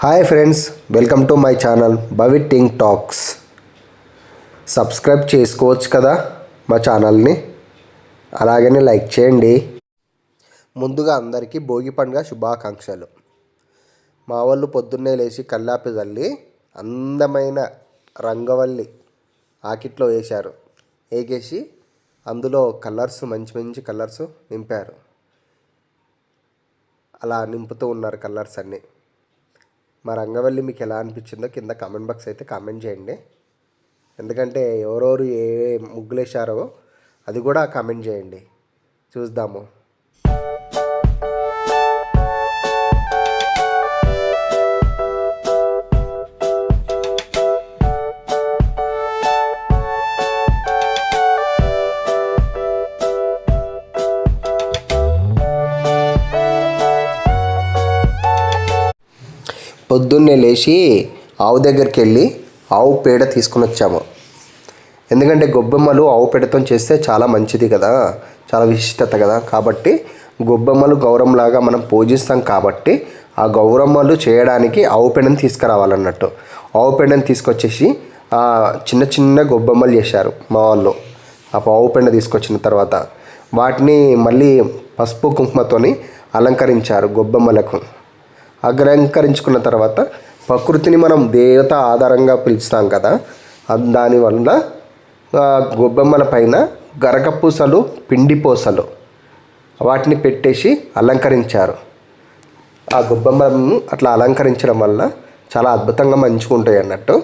Hi friends welcome to my channel బవిట్టింగ్ talks. Subscribe చేసుకోవచ్చు కదా మా ఛానల్ని. అలాగనే లైక్ చేయండి. ముందుగా అందరికీ భోగి పండుగ శుభాకాంక్షలు. మా వాళ్ళు పొద్దున్నే లేచి కల్లాపి చల్లి అందమైన రంగవల్లి ఆకిట్లో వేశారు. వేగేసి అందులో కలర్స్ మంచి మంచి కలర్స్ నింపారు. అలా నింపుతూ ఉన్నారు కలర్స్ అన్నీ. మా రంగవల్లి మీకు ఎలా అనిపించిందో కింద కామెంట్ బాక్స్ అయితే కామెంట్ చేయండి. ఎందుకంటే ఎవరెవరు ఏ ముగ్గులు వేశారో అది కూడా కామెంట్ చేయండి. చూద్దాము. పొద్దున్నే లేచి ఆవు దగ్గరికి వెళ్ళి ఆవు పేడ తీసుకుని వచ్చాము. ఎందుకంటే గొబ్బెమ్మలు ఆవు పేడతో చేస్తే చాలా మంచిది కదా చాలా విశిష్టత కదా. కాబట్టి గొబ్బెమ్మలు గౌరమ్మలాగా మనం పూజిస్తాం కాబట్టి ఆ గౌరమ్మలు చేయడానికి ఆవు పేడని తీసుకురావాలన్నట్టు. ఆవు పేడని తీసుకొచ్చేసి ఆ చిన్న చిన్న గొబ్బెమ్మలు చేశారు మా వాళ్ళు. ఆ ఆవు పేడ తీసుకొచ్చిన తర్వాత వాటిని మళ్ళీ పసుపు కుంకుమతోని అలంకరించారు గొబ్బెమ్మలకు. అగ్రహంకరించుకున్న తర్వాత ప్రకృతిని మనం దేవత ఆధారంగా పిలుస్తాం కదా దానివల్ల గొబ్బెమ్మల పైన గరగపూసలు పిండి పూసలు వాటిని పెట్టేసి అలంకరించారు. ఆ గొబ్బెమ్మలను అట్లా అలంకరించడం వల్ల చాలా అద్భుతంగా మంచుకుంటాయి అన్నట్టు.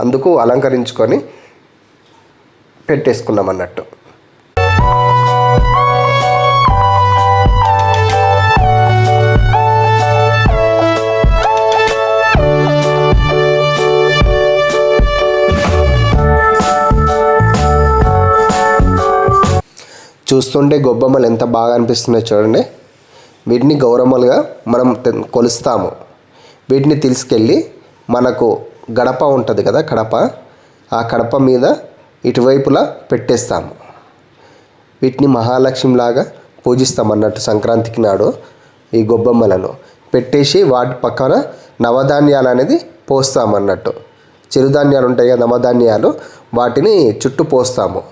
అందుకు అలంకరించుకొని పెట్టేసుకున్నాం అన్నట్టు. చూస్తుంటే గొబ్బమ్మలు ఎంత బాగా అనిపిస్తున్నాయి చూడండి. వీటిని గౌరమ్మలుగా మనం కొలుస్తాము. వీటిని తీసుకెళ్ళి మనకు గడప ఉంటుంది కదా కడప. ఆ కడప మీద ఇటువైపులా పెట్టేస్తాము. వీటిని మహాలక్ష్మిలాగా పూజిస్తాం అన్నట్టు సంక్రాంతికి నాడు ఈ గొబ్బమ్మలను. పెట్టేసి వాటి పక్కన నవధాన్యాలు అనేది పోస్తామన్నట్టు. చిరుధాన్యాలు ఉంటాయి కదా నవధాన్యాలు వాటిని చుట్టూ పోస్తాము.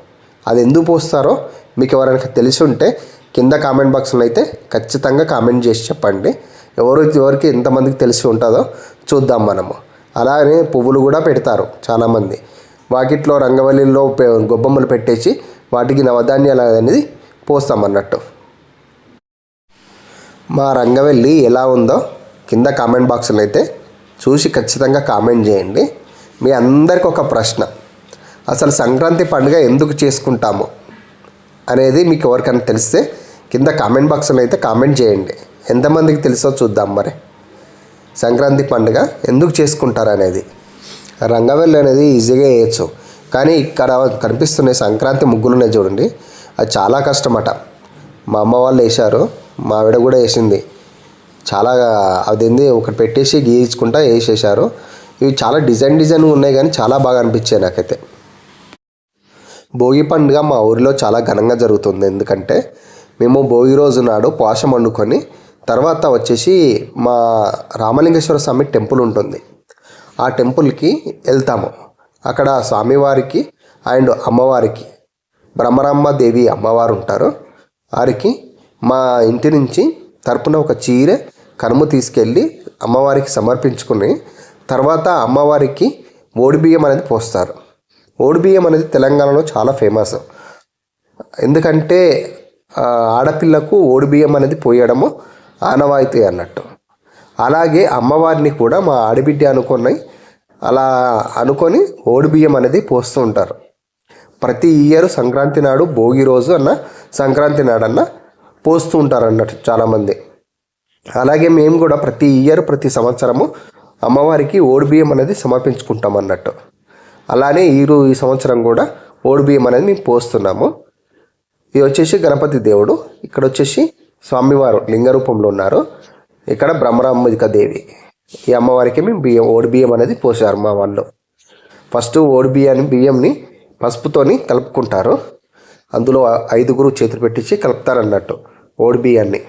అది ఎందుకు పోస్తారో మీకు ఎవరైనా తెలిసి ఉంటే కింద కామెంట్ బాక్స్లో అయితే ఖచ్చితంగా కామెంట్ చేసి చెప్పండి. ఎవరు ఎవరికి ఎంతమందికి తెలిసి ఉంటుందో చూద్దాం మనము. అలానే పువ్వులు కూడా పెడతారు చాలామంది. వాకిట్లో రంగవల్లిలో గొబ్బమ్మలు గొబ్బెమ్మలు పెట్టేసి వాటికి నవధాన్యాలు అనేది పోస్తామన్నట్టు మా రంగవల్లి ఎలా ఉందో కింద కామెంట్ బాక్స్లో అయితే చూసి ఖచ్చితంగా కామెంట్ చేయండి. మీ అందరికి ఒక ప్రశ్న. అసలు సంక్రాంతి పండుగ ఎందుకు చేసుకుంటాము? అనేది మీకు ఎవరికైనా తెలిస్తే కింద కామెంట్ బాక్స్లో అయితే కామెంట్ చేయండి. ఎంతమందికి తెలుసో చూద్దాం మరి. సంక్రాంతి పండుగ ఎందుకు చేసుకుంటారు అనేది రంగవెల్లి అనేది ఈజీగా వేయచ్చు. కానీ ఇక్కడ కనిపిస్తున్నాయి సంక్రాంతి ముగ్గులు ఉన్నాయి చూడండి. అది చాలా కష్టమట. మా అమ్మ వాళ్ళు వేశారు. మా ఆవిడ కూడా వేసింది. చాలా అది ఏంది ఒకటి పెట్టేసి గీయించుకుంటా వేసేసారు ఇవి చాలా డిజైన్ డిజైన్ ఉన్నాయి కానీ చాలా బాగా అనిపించాయి నాకైతే. భోగి పండుగ మా ఊరిలో చాలా ఘనంగా జరుగుతుంది. ఎందుకంటే మేము భోగి రోజు నాడు పాశం వండుకొని తర్వాత వచ్చేసి మా రామలింగేశ్వర స్వామి టెంపుల్ ఉంటుంది. ఆ టెంపుల్కి వెళ్తాము. అక్కడ స్వామివారికి అండ్ అమ్మవారికి బ్రహ్మరమ్మ దేవి అమ్మవారు ఉంటారు. వారికి మా ఇంటి నుంచి తరపున ఒక చీర కనుము తీసుకెళ్ళి అమ్మవారికి సమర్పించుకుని తర్వాత అమ్మవారికి ఓడిబియ్యం అనేది పోస్తారు. ఓడిబియ్యం అనేది తెలంగాణలో చాలా ఫేమస్. ఎందుకంటే ఆడపిల్లకు ఓడిబియ్యం అనేది పోయడము ఆనవాయితీ అన్నట్టు. అలాగే అమ్మవారిని కూడా మా ఆడబిడ్డ అనుకున్నాయి. అలా అనుకొని ఓడిబియ్యం అనేది పోస్తూ ఉంటారు. ప్రతి ఇయర్ సంక్రాంతి నాడు భోగి రోజు అన్న సంక్రాంతి నాడన్న పోస్తూ ఉంటారు అన్నట్టు చాలామంది. అలాగే మేము కూడా ప్రతి ఇయర్ ప్రతి సంవత్సరము అమ్మవారికి ఓడిబియ్యం అనేది సమర్పించుకుంటాం అన్నట్టు. అలానే ఈరు ఈ సంవత్సరం కూడా ఓడిబియ్యం అనేది మేము పోస్తున్నాము. ఇది వచ్చేసి గణపతి దేవుడు. ఇక్కడ వచ్చేసి స్వామివారు లింగ రూపంలో ఉన్నారు. ఇక్కడ బ్రహ్మరాంబిక దేవి. ఈ అమ్మవారికి మేము బియ్యం ఓడి బియ్యం అనేది పోసారు మా వాళ్ళు. ఫస్ట్ ఓడి బియ్యాన్ని బియ్యంని పసుపుతోని కలుపుకుంటారు. అందులో ఐదుగురు చేతులు పెట్టించి కలుపుతారు అన్నట్టు ఓడి బియ్యాన్ని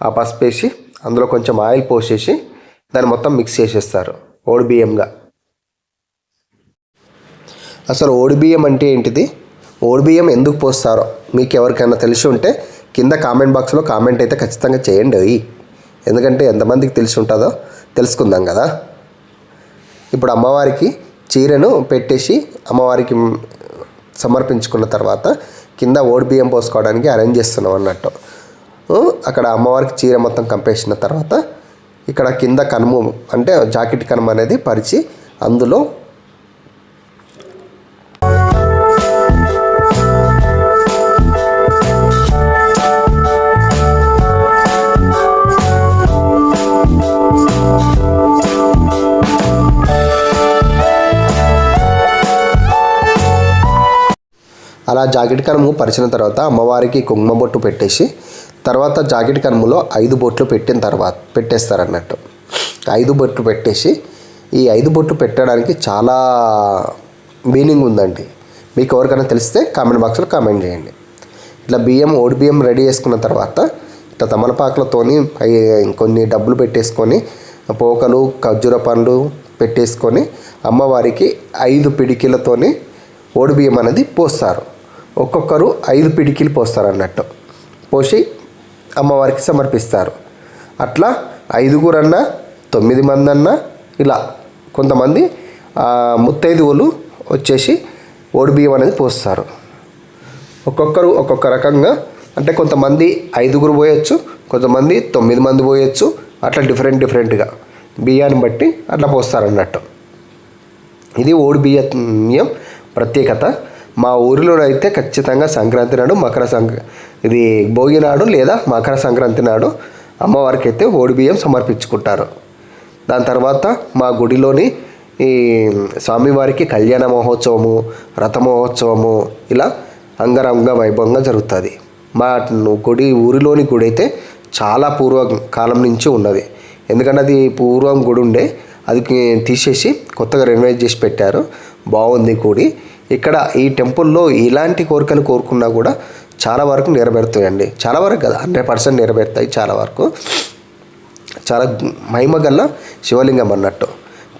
ఆ పసుపు వేసి అందులో కొంచెం ఆయిల్ పోసేసి దాన్ని మొత్తం మిక్స్ చేసేస్తారు ఓడి బియ్యంగా అసలు ఓడి బియ్యం అంటే ఏంటిది? ఓడి బియ్యం ఎందుకు పోస్తారో మీకు ఎవరికైనా తెలిసి ఉంటే కింద కామెంట్ బాక్స్లో కామెంట్ అయితే ఖచ్చితంగా చేయండి. ఎందుకంటే ఎంతమందికి తెలిసి ఉంటుందో తెలుసుకుందాం కదా. ఇప్పుడు అమ్మవారికి చీరను పెట్టేసి అమ్మవారికి సమర్పించుకున్న తర్వాత కింద ఓడిబియ్యం పోసుకోవడానికి అరేంజ్ చేస్తున్నాం అన్నట్టు. అక్కడ అమ్మవారికి చీర మొత్తం కంపేసిన తర్వాత ఇక్కడ కింద కనుము అంటే జాకెట్ కనుమ అనేది పరిచి అందులో అలా జాకెట్ కనుము పరిచిన తర్వాత అమ్మవారికి కుంకుమ బొట్టు పెట్టేసి తర్వాత జాకెట్ కనుములో ఐదు బొట్లు పెట్టిన తర్వాత పెట్టేస్తారన్నట్టు. ఐదు బొట్లు పెట్టేసి ఈ ఐదు బొట్లు పెట్టడానికి చాలా మీనింగ్ ఉందండి. మీకు ఎవరికైనా తెలిస్తే కామెంట్ బాక్స్లో కామెంట్ చేయండి. ఇట్లా బియ్యం ఓడి బియ్యం రెడీ చేసుకున్న తర్వాత ఇట్లా తమలపాకులతోని కొన్ని డబ్బులు పెట్టేసుకొని పోకలు ఖర్జూర పండ్లు పెట్టేసుకొని అమ్మవారికి ఐదు పిడికిలతోని ఓడి బియ్యం అనేది పోస్తారు. ఒక్కొక్కరు ఐదు పిడికిలు పోస్తారు అన్నట్టు పోసి అమ్మవారికి సమర్పిస్తారు. అట్లా ఐదుగురన్నా తొమ్మిది మంది అన్నా ఇలా కొంతమంది ముత్తైదువులు వచ్చేసి ఓడిబియ్యం అనేది పోస్తారు. ఒక్కొక్కరు ఒక్కొక్క రకంగా అంటే కొంతమంది ఐదుగురు పోయొచ్చు కొంతమంది తొమ్మిది మంది పోయొచ్చు అట్లా డిఫరెంట్ డిఫరెంట్గా. బియ్యాన్ని బట్టి అట్లా పోస్తారన్నట్టు. ఇది ఓడి బియ్యం ప్రత్యేకత. మా ఊరిలో అయితే ఖచ్చితంగా సంక్రాంతి నాడు మకర సంక్ర ఇది భోగి నాడు లేదా మకర సంక్రాంతి నాడు అమ్మవారికి అయితే ఓడి బియ్యం సమర్పించుకుంటారు. దాని తర్వాత మా గుడిలోని ఈ స్వామివారికి కళ్యాణ మహోత్సవము రథ మహోత్సవము ఇలా అంగరంగ వైభవంగా జరుగుతుంది. మా గుడి ఊరిలోని గుడి అయితే చాలా పూర్వ కాలం నుంచి ఉన్నది. ఎందుకంటే అది పూర్వం గుడి ఉండే అది తీసేసి కొత్తగా రెనోవేట్ చేసి పెట్టారు. బాగుంది గుడి. ఇక్కడ ఈ టెంపుల్లో ఇలాంటి కోరికలు కోరుకున్నా కూడా చాలా వరకు నెరవేరుతాయండి. చాలా వరకు కదా హండ్రెడ్ పర్సెంట్ నెరవేరుతాయి చాలా వరకు. చాలా మహిమ గల శివలింగం అన్నట్టు.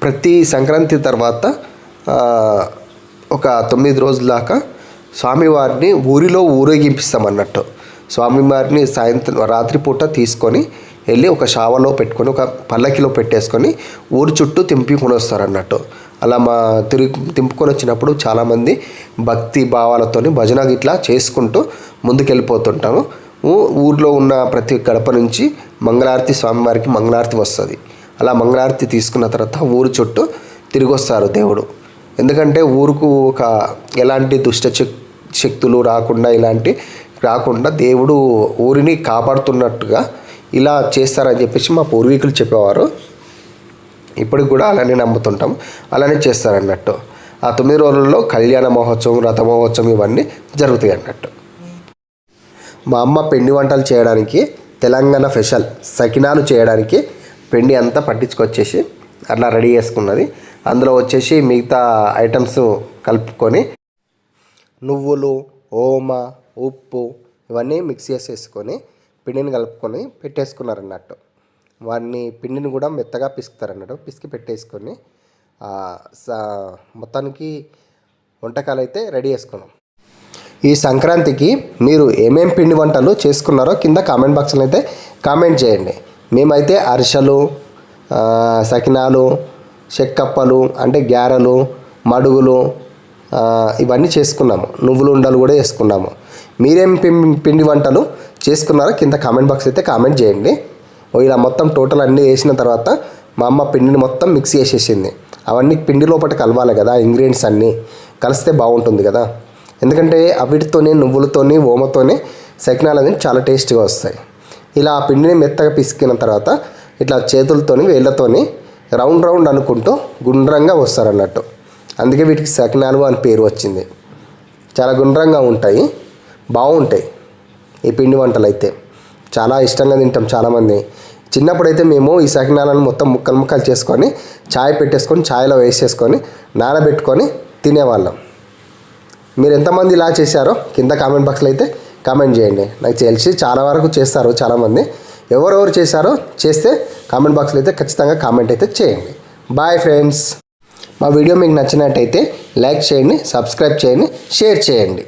ప్రతి సంక్రాంతి తర్వాత ఒక తొమ్మిది రోజుల దాకా స్వామివారిని ఊరిలో ఊరేగింపిస్తాం అన్నట్టు. స్వామివారిని సాయంత్రం రాత్రిపూట తీసుకొని వెళ్ళి ఒక షావలో పెట్టుకొని ఒక పల్లకిలో పెట్టేసుకొని ఊరి చుట్టూ తింపుకొని వస్తారు అన్నట్టు. అలా మా తిరిగి తింపుకొని వచ్చినప్పుడు చాలామంది భక్తి భావాలతోని భజన గిట్లా చేసుకుంటూ ముందుకెళ్ళిపోతుంటాము. ఊర్లో ఉన్న ప్రతి గడప నుంచి మంగళారతి స్వామివారికి మంగళారతి వస్తుంది. అలా మంగళారతి తీసుకున్న తర్వాత ఊరు చుట్టూ తిరిగి వస్తారు దేవుడు. ఎందుకంటే ఊరుకు ఒక ఎలాంటి దుష్ట శక్తులు రాకుండా ఇలాంటి రాకుండా దేవుడు ఊరిని కాపాడుతున్నట్టుగా ఇలా చేస్తారని చెప్పేసి మా పూర్వీకులు చెప్పేవారు. ఇప్పటికి కూడా అలానే నమ్ముతుంటాం. అలానే చేస్తారన్నట్టు. ఆ తొమ్మిది రోజుల్లో కళ్యాణ మహోత్సవం రథ మహోత్సవం ఇవన్నీ జరుగుతాయి అన్నట్టు. మా అమ్మ పిండి వంటలు చేయడానికి తెలంగాణ స్పెషల్ సకినాలు చేయడానికి పిండి అంతా పట్టించుకొచ్చేసి అట్లా రెడీ చేసుకున్నది. అందులో వచ్చేసి మిగతా ఐటమ్స్ కలుపుకొని నువ్వులు ఓమ ఉప్పు ఇవన్నీ మిక్స్ చేసేసుకొని పిండిని కలుపుకొని పెట్టేసుకున్నారన్నట్టు. వాడిని పిండిని కూడా మెత్తగా పిసుకుతారు అన్నట్టు పిసికి పెట్టేసుకొని మొత్తానికి వంటకాలు అయితే రెడీ చేసుకున్నాం. ఈ సంక్రాంతికి మీరు ఏమేం పిండి వంటలు చేసుకున్నారో కింద కామెంట్ బాక్స్లో అయితే కామెంట్ చేయండి. మేమైతే అరిసెలు సకినాలు చెక్కప్పలు అంటే గ్యారెలు మడుగులు ఇవన్నీ చేసుకున్నాము. నువ్వులు ఉండలు కూడా చేసుకున్నాము. మీరేం పిండి వంటలు చేసుకున్నారో కింద కామెంట్ బాక్స్ అయితే కామెంట్ చేయండి. ఇలా మొత్తం టోటల్ అన్నీ వేసిన తర్వాత మా అమ్మ పిండిని మొత్తం మిక్స్ చేసేసింది. అవన్నీ పిండి లోపల కలవాలి కదా ఇంగ్రీడియంట్స్ అన్నీ. కలిస్తే బాగుంటుంది కదా. ఎందుకంటే అవిటితోనే నువ్వులతోని ఓమతోనే సకినాలు అనేది చాలా టేస్ట్గా వస్తాయి. ఇలా ఆ పిండిని మెత్తగా పిసికిన తర్వాత ఇట్లా చేతులతోని వేళ్ళతోని రౌండ్ రౌండ్ అనుకుంటూ గుండ్రంగా వస్తారన్నట్టు అందుకే వీటికి సకినాలు అని పేరు వచ్చింది. చాలా గుండ్రంగా ఉంటాయి బాగుంటాయి ఈ పిండి వంటలు అయితే చాలా ఇష్టంగా తింటాం చాలామంది. చిన్నప్పుడైతే మేము ఈ సకినాలను మొత్తం ముక్కలు ముక్కలు చేసుకొని చాయ్ పెట్టేసుకొని చాయ్లో వేసేసుకొని నానబెట్టుకొని తినేవాళ్ళం. మీరు ఎంతమంది ఇలా చేశారో కింద కామెంట్ బాక్స్లో అయితే కామెంట్ చేయండి. నాకు తెలిసి చాలా వరకు చేస్తారు చాలామంది. ఎవరెవరు చేశారో చేస్తే కామెంట్ బాక్స్లో అయితే ఖచ్చితంగా కామెంట్ అయితే చేయండి. బాయ్ ఫ్రెండ్స్ మా వీడియో మీకు నచ్చినట్టయితే లైక్ చేయండి సబ్స్క్రైబ్ చేయండి షేర్ చేయండి.